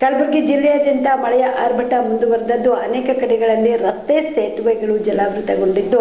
ಕಲಬುರಗಿ ಜಿಲ್ಲೆಯಾದ್ಯಂತ ಮಳೆಯ ಆರ್ಭಟ ಮುಂದುವರೆದದ್ದು. ಅನೇಕ ಕಡೆಗಳಲ್ಲಿ ರಸ್ತೆ ಸೇತುವೆಗಳು ಜಲಾವೃತಗೊಂಡಿದ್ದು.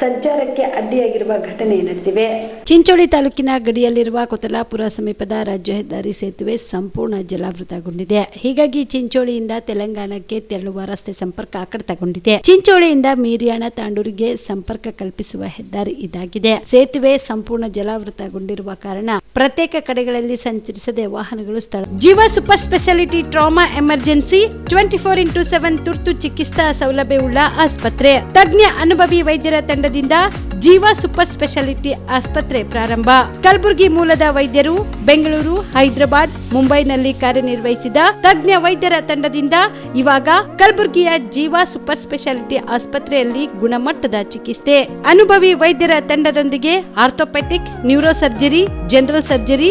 ಸಂಚಾರಕ್ಕೆ ಅಡ್ಡಿಯಾಗಿರುವ ಘಟನೆ ನಡೆದಿವೆ ಚಿಂಚೋಳಿ ತಾಲೂಕಿನ ಗಡಿಯಲ್ಲಿರುವ ಕೊತಲಾಪುರ ಸಮೀಪದ ರಾಜ್ಯ ಹೆದ್ದಾರಿ ಸೇತುವೆ ಸಂಪೂರ್ಣ ಜಲಾವೃತಗೊಂಡಿದೆ. ಹೀಗಾಗಿ ಚಿಂಚೋಳಿಯಿಂದ ತೆಲಂಗಾಣಕ್ಕೆ ತೆರಳುವ ರಸ್ತೆ ಸಂಪರ್ಕ ಕಡಿತಗೊಂಡಿದೆ ಚಿಂಚೋಳಿಯಿಂದ ಮೀರಿಯಾಣ ತಾಂಡೂರಿಗೆ ಸಂಪರ್ಕ ಕಲ್ಪಿಸುವ ಹೆದ್ದಾರಿ ಇದಾಗಿದೆ. ಸೇತುವೆ ಸಂಪೂರ್ಣ ಜಲಾವೃತಗೊಂಡಿರುವ ಕಾರಣ ಪ್ರತ್ಯೇಕ ಕಡೆಗಳಲ್ಲಿ ಸಂಚರಿಸದೆ ವಾಹನಗಳು ಸ್ಥಳ Jeeva super speciality trauma emergency twenty four into seven ತುರ್ತು ಚಿಕಿತ್ಸಾ ಸೌಲಭ್ಯವುಳ್ಳ ಆಸ್ಪತ್ರೆ. ತಜ್ಞ ಅನುಭವಿ ವೈದ್ಯರ ತಂಡದಿಂದ ಜೀವ ಸೂಪರ್ ಸ್ಪೆಷಾಲಿಟಿ ಆಸ್ಪತ್ರೆ ಪ್ರಾರಂಭ. ಕಲಬುರಗಿ ಮೂಲದ ವೈದ್ಯರು ಬೆಂಗಳೂರು, ಹೈದರಾಬಾದ್, ಮುಂಬೈನಲ್ಲಿ ಕಾರ್ಯನಿರ್ವಹಿಸಿದ ತಜ್ಞ ವೈದ್ಯರ ತಂಡದಿಂದ ಇವಾಗ ಕಲಬುರಗಿಯ ಜೀವ ಸೂಪರ್ ಸ್ಪೆಷಾಲಿಟಿ ಆಸ್ಪತ್ರೆಯಲ್ಲಿ ಗುಣಮಟ್ಟದ ಚಿಕಿತ್ಸೆ. ಅನುಭವಿ ವೈದ್ಯರ ತಂಡದೊಂದಿಗೆ orthopaedic neuro surgery general surgery